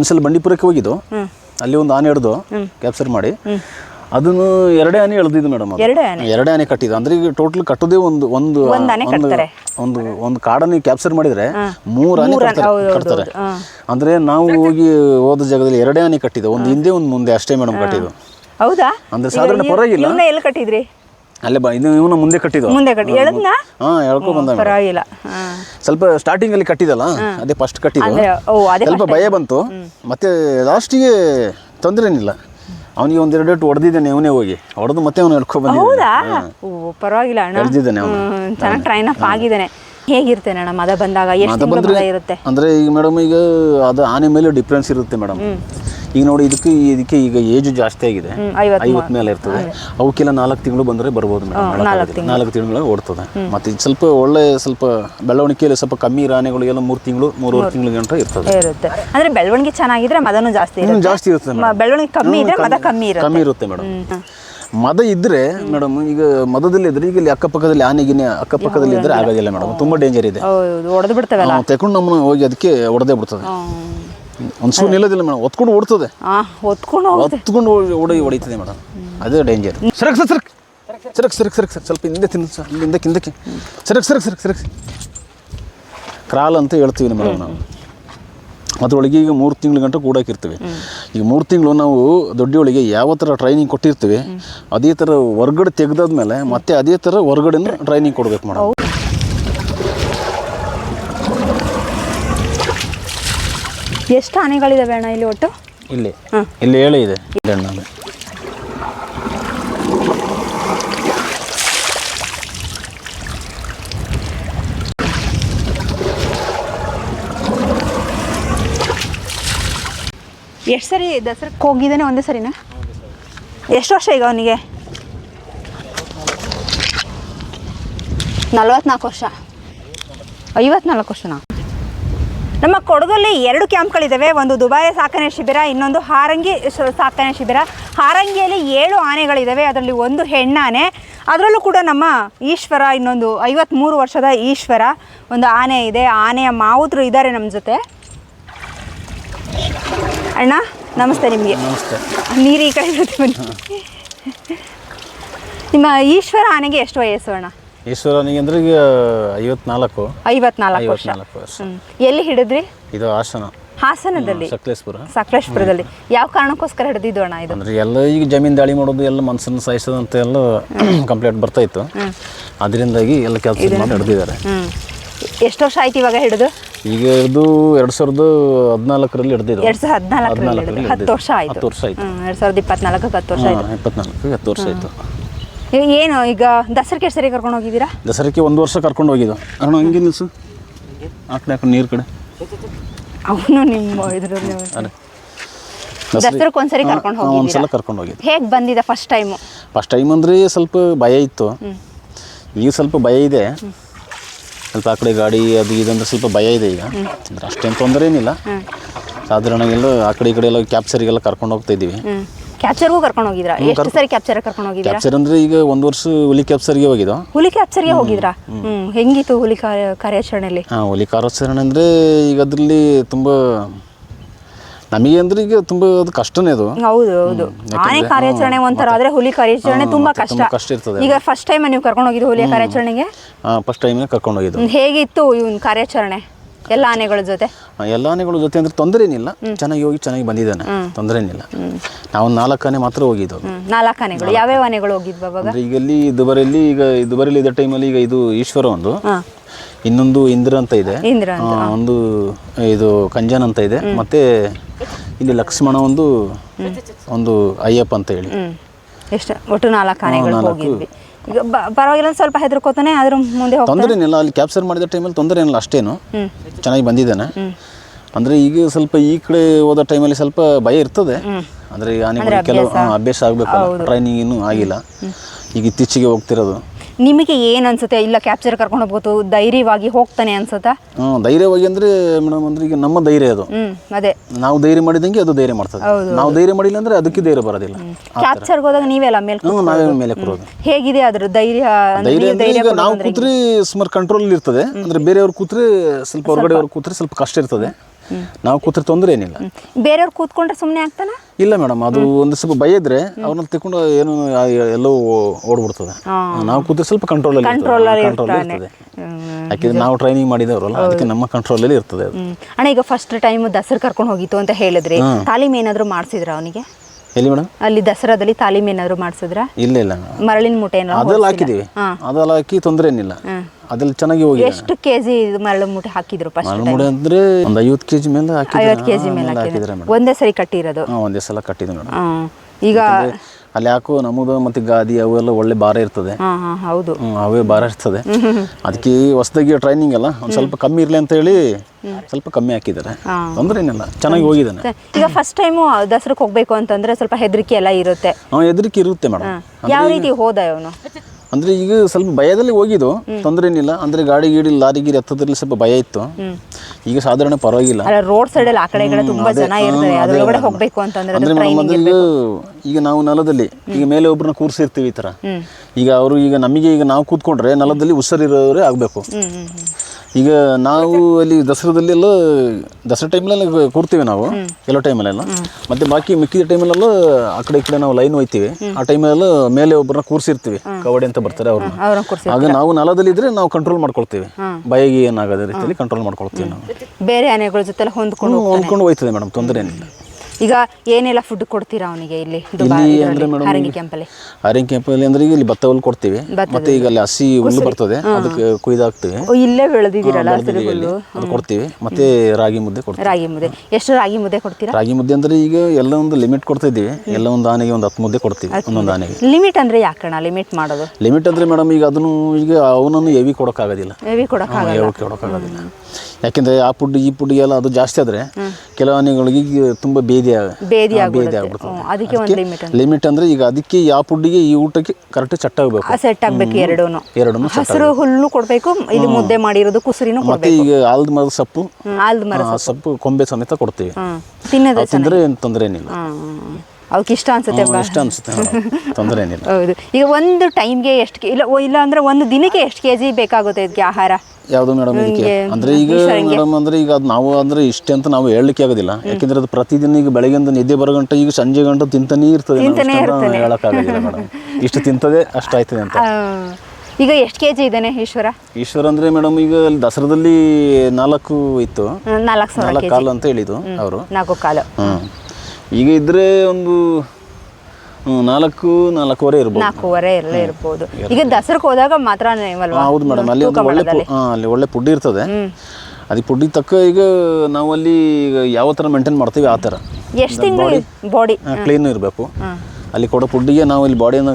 ಒಂದ್ಸಲ ಬಂಡೀಪುರಕ್ಕೆ ಹೋಗಿದ್ದು. ಅಲ್ಲಿ ಒಂದು ಆನೆ ಹಿಡಿದು ಕ್ಯಾಪ್ಚರ್ ಮಾಡಿ. ಅದನ್ನು ಎರಡೇ ಆನೆ ಎಳ್ದಿದ್ದು ಮೇಡಮ್ ಎರಡೇ ಆನೆ? ಕಟ್ಟಿದ್ದು. ಅಂದ್ರೆ ಈಗ ಟೋಟಲ್ ಕಟ್ಟೋದೇ ಒಂದು ಒಂದು ಒಂದ್ ಆನೆ ಒಂದು ಕಟ್ತಾರೆ. ಒಂದು ಒಂದು ಕಾಡನ್ನು ಕ್ಯಾಪ್ಚರ್ ಮಾಡಿದ್ರೆ ಮೂರು ಆನೆ ಕಟ್ತಾರೆ. ಅಂದ್ರೆ ನಾವು ಹೋಗಿ ಹೋದ ಜಾಗದಲ್ಲಿ ಎರಡೇ ಆನೆ ಕಟ್ಟಿದ್ದು. ಒಂದು ಹಿಂದೆ ಒಂದು ಮುಂದೆ ಅಷ್ಟೇ ಮೇಡಮ್ ಕಟ್ಟಿದ್ದು. ಹೌದಾ? ಅಂದ್ರೆ ಸಾಧಾರಣ ಪರವಾಗಿಲ್ಲ. ಎಲ್ಲಿ ಕಟ್ಟಿದ್ರಿ? ಅಲ್ಲೇ ಬಾ ಇದು ಇವನ ಮುಂದೆ ಕಟ್ಟಿದ್ದು. ಮುಂದೆ ಕಟ್ಟಿ ಎಳದ್ನ ಹಾ ಹೇಳ್ಕೊ ಬಂದ. ಪರವಾಗಿಲ್ಲ. ಸ್ವಲ್ಪ ಸ್ಟಾರ್ಟಿಂಗ್ ಅಲ್ಲಿ ಕಟ್ಟಿದಲ್ಲ ಅದೇ ಫಸ್ಟ್ ಕಟ್ಟಿದ್ದು. ಅಂದ್ರೆ ಓ ಅದೇ ಸ್ವಲ್ಪ ಭಯ ಬಂತು. ಮತ್ತೆ ಲಾಸ್ಟಿಗೆ ತೊಂದ್ರೆ ಏನಿಲ್ಲ. ಅವನಿಗೆ ಒಂದೆರಡು ಏಟು ಹೊಡೆದಿದ್ದಾನೆ ಅವನೇ ಹೋಗಿ. ಹೊಡೆದು ಮತ್ತೆ ಅವನು ಹೇಳ್ಕೊ ಹೌದಾ? ಓ ಪರವಾಗಿಲ್ಲ ಅಣ್ಣ. ಹೊಡೆದಿದ್ದಾನೆ ಅವನು. ಚೆನ್ನಾಗಿ ಟ್ರೈನ್ ಅಪ್ ಆಗಿದ್ದಾನೆ. ಹೇಗಿರ್ತೇನೆ ಅಣ್ಣ ಮದ ಬಂದಾಗ? ಎಷ್ಟು ಮದ ಇರುತ್ತೆ? ಅಂದ್ರೆ ಈಗ ಮೇಡಮ್ ಈಗ ಅದು ಆನೆ ಮೇಲೆ ಡಿಫ್ರೆನ್ಸ್ ಇರುತ್ತೆ ಮೇಡಮ್ ಈಗ ನೋಡಿ ಇದಕ್ಕೆ ಇದಕ್ಕೆ ಈಗ ಏಜ್ ಜಾಸ್ತಿ ಆಗಿದೆ. ಐವತ್ತು ಮೇಲೆ ಇರ್ತದೆ. ಅವಕ್ಕೆಲ್ಲ ನಾಲ್ಕು ತಿಂಗಳು ಬಂದರೆ ಬರ್ಬೋದು ಮೇಡಮ್. ನಾಲ್ಕು ತಿಂಗಳು. ಓಡ್ತದೆ. ಮತ್ತೆ ಇದು ಸ್ವಲ್ಪ ಒಳ್ಳೆ ಸ್ವಲ್ಪ ಬೆಳವಣಿಗೆಯಲ್ಲಿ ಸ್ವಲ್ಪ ಕಮ್ಮಿ ಎಲ್ಲ ಮೂರು ತಿಂಗಳು ಮೂರುವರೆ ತಿಂಗಳು ಗಂಟ ಇರ್ತದೆ. ಇರುತ್ತೆ. ಅಂದ್ರೆ ಬೆಳವಣಿಗೆ ಚೆನ್ನಾಗಿದ್ರೆ ಮದನು ಜಾಸ್ತಿ ಜಾಸ್ತಿ ಇರುತ್ತೆ ಬೆಳವಣಿಗೆ ಕಮ್ಮಿ ಇದ್ರೆ ಮದ ಕಮ್ಮಿ ಇರುತ್ತೆ. ಕಮ್ಮಿ ಇರುತ್ತೆ ಮೇಡಮ್. ಮದ ಇದ್ರೆ ಮೇಡಮ್ ಈಗ ಮದದಲ್ಲಿ ಇದ್ರೆ ಈಗ ಇಲ್ಲಿ ಅಕ್ಕಪಕ್ಕದಲ್ಲಿ ಆನೆಗಿನ ಅಕ್ಕಪಕ್ಕದಲ್ಲಿ ಇದ್ರೆ ಆಗೋದಿಲ್ಲ ಮೇಡಮ್. ತುಂಬಾ ಡೇಂಜರ್ ಇದೆ. ತಗೊಂಡು ನಮ್ಮನ್ನ ಹೋಗಿ ಅದಕ್ಕೆ ಹೊಡೆದೇ ಬಿಡ್ತದೆ. ಒಂದು ಸೂ ನಿಲ್ಲೋದಿಲ್ಲ ಮೇಡಮ್. ಒತ್ಕೊಂಡು ಓಡ್ತದೆ. ಹೋಗುತ್ತೆ. ಒತ್ಕೊಂಡು ಓಡಿ ಹೊಡಿತದೆ ಮೇಡಮ್. ಅದೇ ಡೇಂಜರ್ ಸರಕ್ ಸರ್ ಸರಕ್. ಸರಕ್ ಸರಕ್ ಸರಕ್ ಸರ್. ಸ್ವಲ್ಪ ಹಿಂದೆ ತಿನ್ನು ಸರ್. ಹಿಂದಕ್ಕೆ ಹಿಂದಕ್ಕೆ. ಸರಕ್ ಸರಕ್ ಸರಕ್ ಸರಕ್. ಕ್ರಾಲ್ ಅಂತ ಹೇಳ್ತೀವಿ ಮೇಡಮ್ ನಾವು. ಅದರೊಳಗೆ ಈಗ ಮೂರು ತಿಂಗಳ ಗಂಟೆ ಕೂಡಾಕಿರ್ತೀವಿ. ಈಗ ಮೂರು ತಿಂಗಳು ನಾವು ದೊಡ್ಡೊಳಗೆ ಯಾವ ಥರ ಟ್ರೈನಿಂಗ್ ಕೊಟ್ಟಿರ್ತೀವಿ ಅದೇ ಥರ ಹೊರ್ಗಡೆ ತೆಗೆದಾದ್ಮೇಲೆ ಮತ್ತೆ ಅದೇ ಥರ ಹೊರ್ಗಡೆಯಿಂದ ಟ್ರೈನಿಂಗ್ ಕೊಡ್ಬೇಕು ಮೇಡಮ್. ಎಷ್ಟು ಆನೆಗಳಿದಾವೆ ಅಣ್ಣ ಇಲ್ಲಿ ಒಟ್ಟು? ಇಲ್ಲಿ. ಇಲ್ಲಿ ಏಳು ಇದೆ. ಎಷ್ಟು ಸರಿ ದಸರಕ್ಕೆ ಹೋಗಿದ್ದಾನೆ ಒಂದೇ ಸರಿನಾ? ಎಷ್ಟು ವರ್ಷ ಈಗ ಅವನಿಗೆ? ನಲ್ವತ್ನಾಲ್ಕು ವರ್ಷ. ಐವತ್ನಾಲ್ಕು ವರ್ಷನಾ? ನಮ್ಮ ಕೊಡಗಲ್ಲಿ ಎರಡು ಕ್ಯಾಂಪ್ಗಳಿದ್ದಾವೆ ಒಂದು ದುಬಾರಿ ಸಾಕಣೆ ಶಿಬಿರ ಇನ್ನೊಂದು ಹಾರಂಗಿ ಸಾಕಣೆ ಶಿಬಿರ. ಹಾರಂಗಿಯಲ್ಲಿ ಏಳು ಆನೆಗಳಿದ್ದಾವೆ ಅದರಲ್ಲಿ ಒಂದು ಹೆಣ್ಣಾನೆ. ಅದರಲ್ಲೂ ಕೂಡ ನಮ್ಮ ಈಶ್ವರ ಇನ್ನೊಂದು ಐವತ್ತ್ಮೂರು ವರ್ಷದ ಈಶ್ವರ ಒಂದು ಆನೆ ಇದೆ. ಆನೆಯ ಮಾವುತರು ಇದ್ದಾರೆ ನಮ್ಮ ಜೊತೆ. ಅಣ್ಣ ನಮಸ್ತೆ ನಿಮಗೆ. ನಮಸ್ತೆ. ನೀರು ಈ ಕಡೆ ಬನ್ನಿ ನಿಮ್ಮ ಈಶ್ವರ ಆನೆಗೆ ಎಷ್ಟು ವಯಸ್ಸು ಅಣ್ಣ? ಈಶ್ವರನಿಗೆ ಅಂದ್ರೆ ಈಗ ಐವತ್ನಾಲ್ಕು. ಐವತ್ನಾಲ್ಕು ವರ್ಷ. ಐವತ್ನಾಲ್ಕು ವರ್ಷ. ಹ್ಮ್. ಎಲ್ಲಿ ಹಿಡಿದ್ರಿ? ಇದು ಹಾಸನ. ಹಾಸನದಲ್ಲಿ? ಸಕಲೇಶ್ಪುರ. ಸಕಲೇಶ್ಪುರದಲ್ಲಿ. ಯಾವ ಕಾರಣಕ್ಕೋಸ್ಕರ ಹಿಡಿದಿದ್ದು ಅಣ್ಣ ಇದು? ಅಂದ್ರೆ ಎಲ್ಲ ಈಗ ಜಮೀನ್ ದಾಳಿ ಮಾಡೋದು ಎಲ್ಲ ಮನ್ಸನ್ನ ಸಾಯಿಸೋದು ಎಲ್ಲ ಕಂಪ್ಲೇಂಟ್ ಬರ್ತಾಯಿತ್ತು ಅದರಿಂದಾಗಿ ಎಲ್ಲ ಕೆಲಸ ಮಾಡಿ ಹಿಡ್ದಿದ್ದಾರೆ. ಹ್ಮ್. ಎಷ್ಟು ವರ್ಷ ಆಯ್ತು ಇವಾಗ ಹಿಡಿದು? ಈಗ ಇದು ಎರಡು ಸಾವಿರದ ಹದಿನಾಲ್ಕರಲ್ಲಿ ಹಿಡ್ದಿದ್ದು ಎರಡ್ ಸಾವಿರದ ಹದಿನಾಲ್ಕರಲ್ಲಿ ಹಿಡಿದು ಹತ್ತು ವರ್ಷ ಆಯ್ತು. ಹತ್ತು ವರ್ಷ ಆಯ್ತು. ಹ್ಮ್ ಎರಡ್ ಸಾವಿರದ ಇಪ್ಪತ್ನಾಲ್ಕಕ್ಕೆ ಹತ್ತು ವರ್ಷ ಆಯ್ತು. ಇಪ್ಪತ್ನಾಲ್ಕು ಹತ್ತು ವರ್ಷ ಆಯ್ತು. ಏನು ಈಗ ದಸರಕ್ಕೆ ಎಷ್ಟು ಸರಿ ಕರ್ಕೊಂಡು ಹೋಗಿದ್ದೀರಾ? ದಸರಕ್ಕೆ ಒಂದು ವರ್ಷ ಕರ್ಕೊಂಡು ಹೋಗಿದ್ದು. ಅಣ್ಣ ಹಂಗೆ ನಿಲ್ಸು. ಆಕಡೆ ಆಕಡೆ ನೀರು ಕಡೆ. ಅವನು ನಿಮ್ಮ ಇದ್ರಲ್ಲಿ ದಸರಕ್ಕೆ ಒಂದ್ಸರಿ ಕರ್ಕೊಂಡು ಹೋಗಿ ಒಂದ್ಸಲ ಕರ್ಕೊಂಡು ಹೋಗಿದ್ದು. ಹೇಗೆ ಬಂದಿದೆ ಫಸ್ಟ್ ಟೈಮು ಫಸ್ಟ್ ಟೈಮ್ ಅಂದರೆ ಸ್ವಲ್ಪ ಭಯ ಇತ್ತು. ಈಗ ಸ್ವಲ್ಪ ಭಯ ಇದೆ. ಸ್ವಲ್ಪ ಆ ಕಡೆ ಗಾಡಿ ಅದು ಇದಂದ್ರೆ ಸ್ವಲ್ಪ ಭಯ ಇದೆ ಈಗ. ಅಂದ್ರೆ ಅಷ್ಟೇನು ತೊಂದರೆ ಏನಿಲ್ಲ. ಸಾಧಾರಣ ಎಲ್ಲ ಆ ಕಡೆ ಈ ಕಡೆ ಎಲ್ಲ ಕ್ಯಾಪ್ಚರಿಗೆಲ್ಲ ಕರ್ಕೊಂಡು ಹೋಗ್ತಾ ಇದ್ದೀವಿ. ಕ್ಯಾಪ್ಚರ್ಗೂ ಕರ್ಕೊಂಡು ಹೋಗಿದ್ರಾ? ಎಷ್ಟು ಸರಿ ಕ್ಯಾಪ್ಚರ್ ಕರ್ಕೊಂಡು ಹೋಗಿದ್ದೀರಾ ಕ್ಯಾಪ್ಚರ್ ಅಂದ್ರೆ ಈಗ ಒಂದು ವರ್ಷ ಹುಲಿ ಕ್ಯಾಪ್ಚರ್ಗೆ ಹೋಗಿದೋ ಹುಲಿ ಕ್ಯಾಪ್ಚರ್ಗೆ ಹೋಗಿದ್ರಾ? ಹ್ಮ್. ಹೆಂಗಿತ್ತು ಹುಲಿ ಕಾರ್ಯ- ಕಾರ್ಯಾಚರಣೆಯಲ್ಲಿ? ಹಾಂ ಹುಲಿ ಕಾರ್ಯಾಚರಣೆ ಅಂದ್ರೆ ಈಗ ಅದರಲ್ಲಿ ತುಂಬಾ ನಮಗೆ ಅಂದ್ರೆ ಈಗ ತುಂಬಾ ಅದು ಕಷ್ಟನೇ ಅದು. ಹೌದು ಹೌದು. ಆನೆ ಕಾರ್ಯಾಚರಣೆ ಒಂಥರ ಆದ್ರೆ ಹುಲಿ ಕಾರ್ಯಾಚರಣೆ ತುಂಬಾ ಕಷ್ಟ. ಕಷ್ಟ ಇರ್ತದೆ ಈಗ ಫಸ್ಟ್ ಟೈಮ್ ನೀವು ಕರ್ಕೊಂಡು ಹೋಗಿದ್ದು ಹುಲಿ ಕಾರ್ಯಾಚರಣೆಗೆ? ಫಸ್ಟ್ ಟೈಮಿಗೆ ಕರ್ಕೊಂಡು ಹೋಗಿದ್ದು. ಹೇಗಿತ್ತು ಇವನ್ ಕಾರ್ಯಾಚರಣೆ? ಎಲ್ಲ ಆನೆಗಳ ಜೊತೆ? ಎಲ್ಲ ಆನೆಗಳ ಜೊತೆ ಅಂದ್ರೆ ತೊಂದರೆ ಏನಿಲ್ಲ ಚೆನ್ನಾಗಿ ಹೋಗಿ ಚೆನ್ನಾಗಿ ಬಂದಿದ್ದಾನೆ. ತೊಂದರೆ ಏನಿಲ್ಲ ನಾವು ನಾಲ್ಕು ಆನೆ ಮಾತ್ರ ಹೋಗಿದ್ದು ನಾಲ್ಕು ಆನೆಗಳು. ಯಾವ್ಯಾವ ಆನೆಗಳು ಹೋಗಿದ್ವು ಅವಾಗ? ಅಂದ್ರೆ ಈಗ ಇಲ್ಲಿ ದುಬರಲ್ಲಿ ಈಗ ದುಬರಲ್ಲಿ ಇದ್ದ ಟೈಮಲ್ಲಿ ಈಗ ಇದು ಈಶ್ವರ ಒಂದು. ಇನ್ನೊಂದು ಇಂದ್ರ ಅಂತ ಇದೆ. ಒಂದು ಇದು ಕಂಜನ್ ಅಂತ ಇದೆ. ಮತ್ತೆ ಇಲ್ಲಿ ಲಕ್ಷ್ಮಣ ಒಂದು ಒಂದು ಅಯ್ಯಪ್ಪ ಅಂತ ಹೇಳಿ. ಎಷ್ಟು ಒಟ್ಟು ನಾಲ್ಕು ಆನೆಗಳು ಹೋಗಿದ್ವಿ. ಈಗ ಪರವಾಗಿಲ್ಲ ಸ್ವಲ್ಪ ಹೆದರ್ಕೋತಾನೆ ಅದ್ರ ಮುಂದೆ ತೊಂದರೆ ಏನಿಲ್ಲ ಅಲ್ಲಿ ಕ್ಯಾಪ್ಚರ್ ಮಾಡಿದ ಟೈಮಲ್ಲಿ ತೊಂದರೆ ಏನಿಲ್ಲ ಅಷ್ಟೇನು. ಚೆನ್ನಾಗಿ ಬಂದಿದ್ದಾನೆ. ಅಂದ್ರೆ ಈಗ ಸ್ವಲ್ಪ ಈ ಕಡೆ ಹೋದ ಟೈಮಲ್ಲಿ ಸ್ವಲ್ಪ ಭಯ ಇರ್ತದೆ. ಅಂದ್ರೆ ಈ ಆನೆಗಳು ಕೆಲವು ಅಭ್ಯಾಸ. ಆಗಬೇಕು ಟ್ರೈನಿಂಗ್ ಇನ್ನೂ ಆಗಿಲ್ಲ. ಈಗ ಇತ್ತೀಚೆಗೆ ಹೋಗ್ತಿರೋದು. ನಿಮಗೆ ಏನ್ ಅನ್ಸುತ್ತೆ? ಇಲ್ಲ ಕ್ಯಾಪ್ಚರ್ ಕರ್ಕೊಂಡು ಹೋಗ್ಬೋದು ಧೈರ್ಯವಾಗಿ ಹೋಗ್ತಾನೆ ಅನ್ಸುತ್ತಾ? ಹ್ಮ್, ಧೈರ್ಯವಾಗಿ ಅಂದ್ರೆ ಮೇಡಮ್ ಅಂದ್ರೆ ಈಗ ನಮ್ಮ ಧೈರ್ಯ ಅದು. ಹ್ಮ್ ಅದೇ. ನಾವು ಧೈರ್ಯ ಮಾಡಿದಂಗೆ ಅದು ಧೈರ್ಯ ಮಾಡ್ತದೆ. ನಾವು ಧೈರ್ಯ ಮಾಡಿಲ್ಲ ಅಂದ್ರೆ ಅದಕ್ಕೆ ಧೈರ್ಯ ಬರೋದಿಲ್ಲ. ಕ್ಯಾಪ್ಚರ್ಗೆ ಹೋದಾಗ ನೀವೆಲ್ಲ ಮೇಲೆ ಹ್ಮ್, ನಾವೇ ಮೇಲೆ ಕೂರೋದು. ಹೇಗಿದೆ ಅದ್ರ ಧೈರ್ಯ? ಅಂದ್ರೆ ಧೈರ್ಯ ನೀವು ಅಂದ್ರೆ ಧೈರ್ಯ ಈಗ ನಾವು ಕೂತ್ರಿ ಸುಮಾರು ಕಂಟ್ರೋಲ್ ಇರ್ತದೆ. ಅಂದ್ರೆ ಬೇರೆಯವ್ರು ಕೂತ್ರಿ ಸ್ವಲ್ಪ ಹೊರಗಡೆ ಅವ್ರು ಕೂತ್ರಿ ಸ್ವಲ್ಪ ಕಷ್ಟ ಇರ್ತದೆ. ನಾವು ಕೂತ್ರೆ ತೊಂದರೆ ಏನಿಲ್ಲ. ಬೇರೆಯವ್ರು ಕೂತ್ಕೊಂಡ್ರೆ ಸುಮ್ಮನೆ ಆಗ್ತಾನ? ಇಲ್ಲ ಮೇಡಮ್ ಅದು ಒಂದು ಸ್ವಲ್ಪ ಭಯ ಇದ್ರೆ ಅವ್ರನ್ನ ತಿಕ್ಕೊಂಡು ಏನು ಎಲ್ಲೋ ಓಡ್ಬಿಡ್ತದೆ. ನಾವು ಕೂತ್ರೆ ಸ್ವಲ್ಪ ಕಂಟ್ರೋಲ್ ಇರ್ತಾನೆ ಇರ್ತದೆ. ಯಾಕೆಂದ್ರೆ ನಾವು ಟ್ರೈನಿಂಗ್ ಮಾಡಿದವರಲ್ಲ ಅದಕ್ಕೆ ನಮ್ಮ ಕಂಟ್ರೋಲ್ ಅಲ್ಲಿ ಇರ್ತದೆ. ಅಣ್ಣ ಈಗ ಫಸ್ಟ್ ಟೈಮ್ ದಸರಾ ಕರ್ಕೊಂಡು ಹೋಗಿತ್ತು ಅಂತ ಹೇಳಿದ್ರಿ. ತಾಲೀಮ್ ಏನಾದ್ರು ಮಾಡಿಸಿದ್ರ ಅವನಿಗೆ? ಎಲ್ಲಿ ಮೇಡಮ್? ಅಲ್ಲಿ ದಸರಾದಲ್ಲಿ ತಾಲೀಮ್ ಏನಾದ್ರು ಮಾಡಿಸಿದ್ರ? ಇಲ್ಲ ಇಲ್ಲ. ಮರಳಿನ ಮೂಟೆ ಅದೆಲ್ಲ ಹಾಕಿದೀವಿ. ಅದೆಲ್ಲ ಹಾಕಿ ತೊಂದರೆ ಏನಿಲ್ಲ. ಅದ್ರಲ್ಲಿ ಚೆನ್ನಾಗಿ ಹೋಗಿ ಎಷ್ಟು ಕೆಜಿ ಮರಳು ಮೂಟೆ ಹಾಕಿದ್ರು ಫಸ್ಟ್ ಮುಡಿ ಅಂದ್ರೆ ಒಂದು ಐವತ್ತು ಕೆಜಿ ಮೇಲೆ ಐವತ್ ಐವತ್ತು ಕೆಜಿ ಮೇಲೆ ಹಾಕಿದ್ರೆ. ಮೇಡಮ್. ಒಂದೇ ಸರಿ ಕಟ್ಟಿರೋದು? ಹಾಂ ಒಂದೇ ಸಲ ಕಟ್ಟಿದ್ರು ಮೇಡಮ್. ಈಗ ಅಲ್ಲಿ ಯಾಕೋ ನಮ್ಮದು ಮತ್ತೆ ಗಾದಿ ಅವೆಲ್ಲ ಒಳ್ಳೆ ಭಾರ ಇರ್ತದೆ. ಹೌದು. ಅವೇ ಭಾರ ಇರ್ತದೆ. ಅದಕ್ಕೆ ಹೊಸದಾಗಿ ಟ್ರೈನಿಂಗ್ ಅಲ್ಲ ಒಂದು ಸ್ವಲ್ಪ ಕಮ್ಮಿ ಇರಲಿ ಅಂತ ಹೇಳಿ ಸ್ವಲ್ಪ ಕಮ್ಮಿ ಹಾಕಿದ್ದಾರೆ. ತೊಂದರೆ ಏನಿಲ್ಲ. ಚೆನ್ನಾಗಿ ಹೋಗಿದ್ದಾನೆ. ಈಗ ಫಸ್ಟ್ ಟೈಮು ದಸರಕ್ಕೆ ಹೋಗ್ಬೇಕು ಅಂತಂದ್ರೆ ಸ್ವಲ್ಪ ಹೆದರಿಕೆ ಎಲ್ಲ ಇರುತ್ತೆ. ಹೆದರಿಕೆ ಇರುತ್ತೆ ಮೇಡಮ್. ಯಾವ ರೀತಿ ಹೋದ ಅವನು ಅಂದ್ರೆ ಈಗ ಸ್ವಲ್ಪ ಭಯದಲ್ಲಿ ಹೋಗಿದ್ದು ತೊಂದರೆ ಏನಿಲ್ಲ. ಅಂದ್ರೆ ಗಾಡಿ ಗೀಡಿ ಲಾರಿ ಗೀರಿ ಹತ್ತದ್ರಲ್ಲಿ ಸ್ವಲ್ಪ ಭಯ ಇತ್ತು. ಈಗ ಸಾಧಾರಣ ಪರವಾಗಿಲ್ಲ. ಅಲ್ಲ ರೋಡ್ ಸೈಡ್ ಅಲ್ಲಿ ಆ ಕಡೆ ಈ ಕಡೆ ತುಂಬಾ ಜನ ಇರ್ತಾರೆ. ಅದ್ರೊಳಗಡೆ ಹೋಗ್ಬೇಕು ಅಂತಂದ್ರೆ ಅಂದ್ರೆ ಮೇಡಮ್ ಅದು ಈಗ ನಾವು ನೆಲದಲ್ಲಿ ಈಗ ಮೇಲೆ ಒಬ್ರನ್ನ ಕೂರಿಸಿರ್ತೀವಿ ಈ ತರ ಈಗ ಅವರು ಈಗ ನಮಗೆ ಈಗ ನಾವು ಕೂತ್ಕೊಂಡ್ರೆ ನೆಲದಲ್ಲಿ ಹುಷಾರಿರೋರೇ ಆಗಬೇಕು. ಈಗ ನಾವು ಅಲ್ಲಿ ದಸರಾದಲ್ಲೆಲ್ಲ ದಸರಾ ಟೈಮ್ಲೆಲ್ಲ ಕೂರ್ತೀವಿ ನಾವು ಕೆಲವು ಟೈಮಲ್ಲೆಲ್ಲ ಮತ್ತೆ ಬಾಕಿ ಮಿಕ್ಕಿದ ಟೈಮಲ್ಲೆಲ್ಲ ಆ ಕಡೆ ಈ ಕಡೆ ನಾವು ಲೈನ್ ಹೋಯ್ತೀವಿ ಆ ಟೈಮಲ್ಲೆಲ್ಲ ಮೇಲೆ ಒಬ್ಬರನ್ನ ಕೂರಿಸಿರ್ತೀವಿ ಕಬಡ್ಡಿ ಅಂತ ಬರ್ತಾರೆ ಅವ್ರನ್ನ. ಅವ್ರನ್ನ ಆಗ ನಾವು ನಾಲದಲ್ಲಿ ಇದ್ರೆ ನಾವು ಕಂಟ್ರೋಲ್ ಮಾಡ್ಕೊಳ್ತೀವಿ. ಬಾಯಿಗೆ ಏನಾಗದ ರೀತಿಯಲ್ಲಿ ಕಂಟ್ರೋಲ್ ಮಾಡ್ಕೊಳ್ತೀವಿ ನಾವು. ಬೇರೆ ಆನೆಗಳ ಜೊತೆ ಹೊಂದ್ಕೊಂಡು ಹೊಂದ್ಕೊಂಡು ಹೋಯ್ತದೆ ಮೇಡಮ್ ತೊಂದರೆ ಏನಿಲ್ಲ ಈಗ ಏನೆಲ್ಲ ಫುಡ್ ಕೊಡ್ತೀರಾ ಅವನಿಗೆ ಇಲ್ಲಿ ಇಲ್ಲಿ ಅಂದ್ರೆ ಮೇಡಮ್ ಹಾರಂಗಿ ಕ್ಯಾಂಪಲ್ಲಿ ಕ್ಯಾಂಪಲ್ಲಿ ಅಂದ್ರೆ ಈಗ ಇಲ್ಲಿ ಭತ್ತ ಹುಲ್ಲು ಕೊಡ್ತೀವಿ. ಮತ್ತೆ ಈಗ ಅಲ್ಲಿ ಹಸಿ ಹುಲ್ಲು ಬರ್ತದೆ. ಅದಕ್ಕೆ ಓ, ಇಲ್ಲೇ ಬೆಳೆದಿದ್ದೀರಲ್ಲ. ಅದು ಕೊಡ್ತೀವಿ. ಮತ್ತೆ ರಾಗಿ ಮುದ್ದೆ ಕೊಡ್ತೀವಿ. ರಾಗಿ ಮುದ್ದೆ. ಎಷ್ಟು ರಾಗಿ ಮುದ್ದೆ ಕೊಡ್ತೀರಾ? ರಾಗಿ ಮುದ್ದೆ ಅಂದ್ರೆ ಈಗ ಎಲ್ಲ ಒಂದು ಲಿಮಿಟ್ ಕೊಡ್ತಾ ಇದ್ದೀವಿ ಎಲ್ಲ ಒಂದು ಆನೆಗೆ ಒಂದು ಹತ್ತು ಮುದ್ದೆ ಕೊಡ್ತೀವಿ ಒಂದೊಂದು ಆನೆಗೆ. ಲಿಮಿಟ್ ಅಂದ್ರೆ ಯಾಕಣ್ಣ? ಲಿಮಿಟ್ ಮಾಡೋದು? ಲಿಮಿಟ್ ಅಂದ್ರೆ ಮೇಡಮ್ ಈಗ ಅದನ್ನು ಈಗ ಅವನನ್ನು ಎವಿ ಕೊಡೋಕ್ಕಾಗೋದಿಲ್ಲ. ಹೆವಿ ಕೊಡೋಕ್ಕಾಗಲ್ಲ. ಎವಿ ಕೊಡೋಕ್ಕಾಗೋದಿಲ್ಲ. ಯಾಕೆಂದ್ರೆ ಆ ಪುಡ್ ಈ ಪುಡ್ ಎಲ್ಲ ಅದು ಜಾಸ್ತಿ ಆದ್ರೆ ಕೆಲವಾನಿಗಳಿಗೆ ತುಂಬಾ ಬೇದಿ ಬೇದಿ ಆಗ್ಬಿಡ್ತದೆ. ಅದಕ್ಕೆ ಲಿಮಿಟ್ ಅಂದ್ರೆ ಈಗ ಅದಕ್ಕೆ ಯಾವ ಪುಡ್ಡಿಗೆ ಈ ಊಟಕ್ಕೆ ಕರೆಕ್ಟ್ ಚಟ್ಟ ಆಗಬೇಕು. ಸೆಟ್ ಆಗಬೇಕು ಎರಡೂನು. ಎರಡು ಹಸಿರು ಹುಲ್ಲು ಕೊಡಬೇಕು ಇಲ್ಲಿ ಮುದ್ದೆ ಮಾಡಿರೋದು ಕುಸುರಿನೂ ಮತ್ತೆ ಈಗ ಆಲ್ದ ಮರದ ಸೊಪ್ಪು. ಆಲ್ದ ಮರ ಸೊಪ್ಪು. ಕೊಂಬೆ ಸಮೇತ ಕೊಡ್ತೀವಿ. ತಿನ್ನದ ತಿಂದ್ರೆ ಏನು ತೊಂದರೆ ಏನಿಲ್ಲ. ಅವಕ್ಕೆ ಇಷ್ಟ ಅನ್ಸುತ್ತೆ ಇಷ್ಟ ಅನ್ಸುತ್ತೆ. ತೊಂದರೆ ಏನಿಲ್ಲ. ಹೌದು. ಈಗ ಒಂದು ಟೈಮ್ಗೆ ಎಷ್ಟು ಇಲ್ಲ ಇಲ್ಲ ಅಂದ್ರೆ ಒಂದು ದಿನಕ್ಕೆ ಎಷ್ಟು ಕೆ ಜಿ ಬೇಕಾಗುತ್ತೆ ಇದಕ್ಕೆ ಆಹಾರ? ಯಾವುದು ಮೇಡಮ್ ಇದಕ್ಕೆ? ಅಂದ್ರೆ ಈಗ ಮೇಡಮ್ ಅಂದ್ರೆ ಈಗ ಅದು ನಾವು ಅಂದ್ರೆ ಇಷ್ಟೇ ಅಂತ ನಾವು ಹೇಳಲಿಕ್ಕೆ ಆಗೋದಿಲ್ಲ. ಯಾಕೆಂದ್ರೆ ಅದು ಪ್ರತಿದಿನ ಈಗ ಬೆಳಗ್ಗೆಯಿಂದ ನಿದ್ದೆ ಬರೋ ಗಂಟ ಈಗ ಸಂಜೆ ಗಂಟೆ ತಿಂತಾನೇ ಇರ್ತದೆ. ಹೇಳಕ್ಕಾಗೋದಿಲ್ಲ ಮೇಡಮ್ ಇಷ್ಟು ತಿಂತದೆ ಅಷ್ಟಾಯ್ತದೆ ಅಂತ. ಈಗ ಎಷ್ಟು ಕೆಜಿ ಇದ್ದಾನೆ ಈಶ್ವರ? ಈಶ್ವರ ಅಂದ್ರೆ ಮೇಡಮ್ ಈಗ ದಸರಾದಲ್ಲಿ ನಾಲ್ಕು ಇತ್ತು. ನಾಲ್ಕು ನಾಲ್ಕು ಕಾಲು ಅಂತ ಹೇಳಿದ್ದು ಅವರು. ನಾಲ್ಕು ಕಾಲು. ಈಗ ಇದ್ರೆ ಒಂದು ನಾಲ್ಕು ನಾಲ್ಕೂವರೆ ಇರ್ಬೋದು. ನಾಲ್ಕೂವರೆ ಎಲ್ಲ ಇರ್ಬೋದು. ಈಗ ದಸರಕ್ಕೆ ಹೋದಾಗ ಮಾತ್ರ ಹೌದು ಮೇಡಮ್ ಅಲ್ಲಿ ಒಂದು ಒಳ್ಳೆ ಅಲ್ಲಿ ಒಳ್ಳೆ ಪುಡ್ಡಿ ಇರ್ತದೆ. ಅದಕ್ಕೆ ಪುಡ್ಡಿ ತಕ್ಕ ಈಗ ನಾವು ಅಲ್ಲಿ ಈಗ ಯಾವ ಥರ ಮೇಂಟೈನ್ ಮಾಡ್ತೀವಿ ಆ ಥರ ಎಷ್ಟು ತಿಂಗಳು ಬಾಡಿ ಕ್ಲೀನ್ ಇರಬೇಕು. ಅಲ್ಲಿ ಕೊಡೋ ಪುಡ್ಡಿಗೆ ನಾವು ಇಲ್ಲಿ ಬಾಡಿಯನ್ನು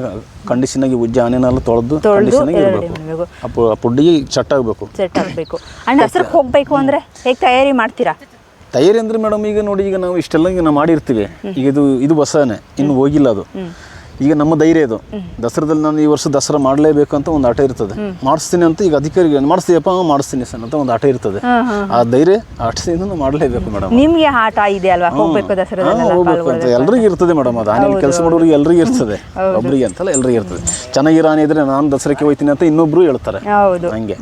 ಕಂಡೀಷನ್ ಆಗಿ ಉಜ್ಜಿ ಆನೆನೆಲ್ಲ ತೊಳೆದು ಕಂಡೀಷನ್ ಆಗಿ ಇರಬೇಕು. ಆ ಪುಡ್ಡಿಗೆ ಚಟ್ ಆಗಬೇಕು. ಸೆಟ್ ಆಗಬೇಕು. ಅಂಡ್ ದಸರಕ್ಕೆ ಹೋಗಬೇಕು ಅಂದ್ರೆ ಹೇಗೆ ತಯಾರಿ ಮಾಡ್ತೀರಾ? ತಯಾರಿ ಅಂದ್ರೆ ಮೇಡಮ್ ಈಗ ನೋಡಿ, ಈಗ ನಾವು ಇಷ್ಟೆಲ್ಲ ಈಗ ನಾವು ಮಾಡಿರ್ತೀವಿ. ಈಗ ಇದು ಇದು ಹೊಸನೇ ಇನ್ನು ಹೋಗಿಲ್ಲ ಅದು. ಈಗ ನಮ್ಮ ಧೈರ್ಯ ಇದು. ದಸರಾದಲ್ಲಿ ನಾನು ಈ ವರ್ಷ ದಸರಾ ಮಾಡಲೇಬೇಕು ಅಂತ ಒಂದು ಆಟ ಇರ್ತದೆ. ಮಾಡಿಸ್ತೀನಿ ಅಂತ ಈಗ ಅಧಿಕಾರಿಗೆ ಮಾಡಿಸ್ತೀಯಪ್ಪ ಮಾಡಿಸ್ತೀನಿ ಸರ್ ಅಂತ ಒಂದು ಆಟ ಇರ್ತದೆ. ಆ ಧೈರ್ಯ ಆಟದಿಂದ ಮಾಡಲೇಬೇಕು ಮೇಡಮ್. ನಿಮ್ಗೆ ಆಟ ಇದೆ ಅಲ್ವಾ? ಹೋಗ್ಬೇಕು ದಸರಾ ಹೋಗ್ಬೇಕು ಅಂತ ಎಲ್ರಿಗೂ ಇರ್ತದೆ ಮೇಡಮ್ ಅದು. ಆನೆಯಲ್ಲಿ ಕೆಲಸ ಮಾಡೋರಿಗೆ ಎಲ್ಲರಿಗೂ ಇರ್ತದೆ. ಒಬ್ಬರಿಗೆ ಅಂತಲ್ಲ ಎಲ್ಲರಿಗೂ ಇರ್ತದೆ. ಚೆನ್ನಾಗಿರೋ ಆನೆ ಇದ್ರೆ ನಾನು ದಸರಾಕ್ಕೆ ಹೋಯ್ತೀನಿ ಅಂತ ಇನ್ನೊಬ್ರು ಹೇಳ್ತಾರೆ. ಹೌದು. ಹಂಗೆ.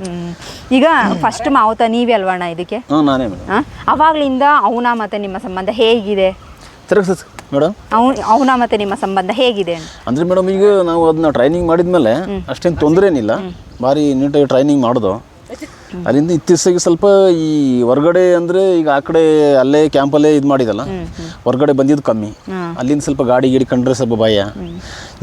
ಈಗ ಫಸ್ಟ್ ಮಾವುತ ನೀವೇ ಅಲ್ವಣ್ಣ ಇದಕ್ಕೆ? ಹಾಂ ನಾನೇ ಮೇಡಮ್? ಅವಾಗ್ಲಿಂದ ಅವನ ಮತ್ತೆ ನಿಮ್ಮ ಸಂಬಂಧ ಹೇಗಿದೆ? ತಿರುಗಿಸ್ ಮೇಡಮ್ ಅವನ ಅವನ ಮತ್ತೆ ನಿಮ್ಮ ಸಂಬಂಧ ಹೇಗಿದೆ ಅಂದ್ರೆ ಮೇಡಮ್ ಈಗ ನಾವು ಅದನ್ನ ಟ್ರೈನಿಂಗ್ ಮಾಡಿದ್ಮೇಲೆ ಅಷ್ಟೇನು ತೊಂದರೆ ಏನಿಲ್ಲ. ಭಾರಿ ನೀಟಾಗಿ ಟ್ರೈನಿಂಗ್ ಮಾಡುದು. ಅಲ್ಲಿಂದ ಇತ್ತೀಚೆಗೆ ಸ್ವಲ್ಪ ಈ ಹೊರಗಡೆ ಅಂದ್ರೆ ಈಗ ಆ ಕಡೆ ಅಲ್ಲೇ ಕ್ಯಾಂಪಲ್ಲೇ ಇದು ಮಾಡಿದಲ್ಲ ಹೊರಗಡೆ ಬಂದಿದ್ದು ಕಮ್ಮಿ. ಅಲ್ಲಿಂದ ಸ್ವಲ್ಪ ಗಾಡಿ ಗಿಡಿ ಕಂಡ್ರೆ ಸ್ವಲ್ಪ ಭಯ.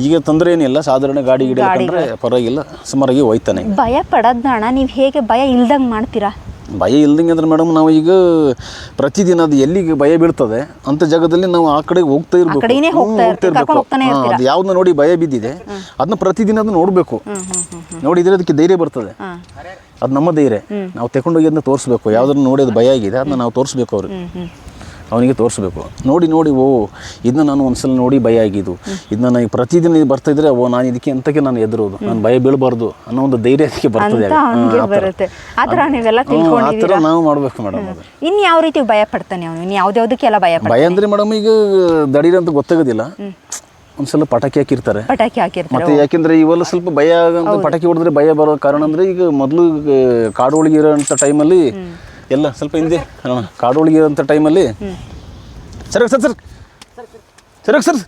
ಈಗ ತೊಂದರೆ ಏನಿಲ್ಲ ಸಾಧಾರಣ ಗಾಡಿ ಗಿಡಿ ಕಂಡ್ರೆ ಪರವಾಗಿಲ್ಲ ಸುಮಾರಾಗಿ ಹೋಯ್ತಾನೆ. ಭಯ ಪಡೋದಣ್ಣ ನೀವು ಹೇಗೆ ಭಯ ಇಲ್ದಂಗೆ ಮಾಡ್ತೀರಾ? ಭಯ ಇಲ್ದಂಗೆ ಅಂದ್ರೆ ಮೇಡಮ್ ನಾವು ಈಗ ಪ್ರತಿದಿನ ಅದು ಎಲ್ಲಿಗೆ ಭಯ ಬೀಳ್ತದೆ ಅಂತ ಜಾಗದಲ್ಲಿ ನಾವು ಆ ಕಡೆ ಹೋಗ್ತಾ ಇರ್ಬೇಕು. ಹೋಗ್ತಾ ಇರಬೇಕು. ಅದು ಯಾವ್ದನ್ನ ನೋಡಿ ಭಯ ಬಿದ್ದಿದೆ. ಅದನ್ನ ಪ್ರತಿದಿನ ಅದು ನೋಡಬೇಕು. ನೋಡಿದ್ರೆ ಅದಕ್ಕೆ ಧೈರ್ಯ ಬರ್ತದೆ. ಅದು ನಮ್ಮ ಧೈರ್ಯ. ನಾವು ತಗೊಂಡೋಗಿ ಅದನ್ನ ತೋರಿಸ್ಬೇಕು. ಯಾವ್ದನ್ನ ನೋಡಿ ಅದು ಭಯ ಆಗಿದೆ ಅದನ್ನ ನಾವು ತೋರಿಸ್ಬೇಕು ಅವ್ರಿಗೆ. ಅವನಿಗೆ ತೋರಿಸ್ಬೇಕು. ನೋಡಿ ನೋಡಿ ಓ ಇದನ್ನ ನಾನು ಒಂದ್ಸಲ ನೋಡಿ ಭಯ ಆಗಿದ್ದು. ಇದನ್ನ ನನಗೆ ಪ್ರತಿದಿನ ಇದು ಬರ್ತಾ ಇದ್ರೆ ಓ ನಾನು ಇದಕ್ಕೆ ಅಂತಕ್ಕೆ ನಾನು ಎದುರೋದು ನಾನು ಭಯ ಬೀಳಬಾರ್ದು ಅನ್ನೋ ಒಂದು ಧೈರ್ಯ ಅದಕ್ಕೆ ಬರ್ತದೆ ಆ ಥರ. ನಾವು ಮಾಡ್ಬೇಕು ಮೇಡಮ್ ಅದು. ಇನ್ ಯಾವ ರೀತಿ ಭಯ ಪಡ್ತಾನೆ ಅವನು ಇನ್ನು ಯಾವ್ದ್ಯಾವ್ದಕ್ಕೆಲ್ಲ ಭಯ ಭಯ ಅಂದ್ರೆ ಮೇಡಮ್ ಈಗ ದಡೀರ್ ಅಂತ ಗೊತ್ತಾಗೋದಿಲ್ಲ. ಒಂದ್ಸಲ ಪಟಾಕಿ ಹಾಕಿರ್ತಾರೆ. ಪಟಾಕಿ ಹಾಕಿರ್ತಾರೆ ಮತ್ತೆ ಯಾಕೆಂದ್ರೆ ಇವೆಲ್ಲ ಸ್ವಲ್ಪ ಭಯ ಪಟಾಕಿ ಹೊಡೆದ್ರೆ ಭಯ ಬರೋ ಕಾರಣ ಅಂದ್ರೆ ಈಗ ಮೊದಲು ಕಾಡು ಒಳಗೆ ಇರೋಂಥ ಟೈಮಲ್ಲಿ ಎಲ್ಲ ಸ್ವಲ್ಪ ಹಿಂದೆ ಕಾಡೋಳಿಗೆ ಇರೋಂಥ ಟೈಮಲ್ಲಿ sir sir sir. Sir sir.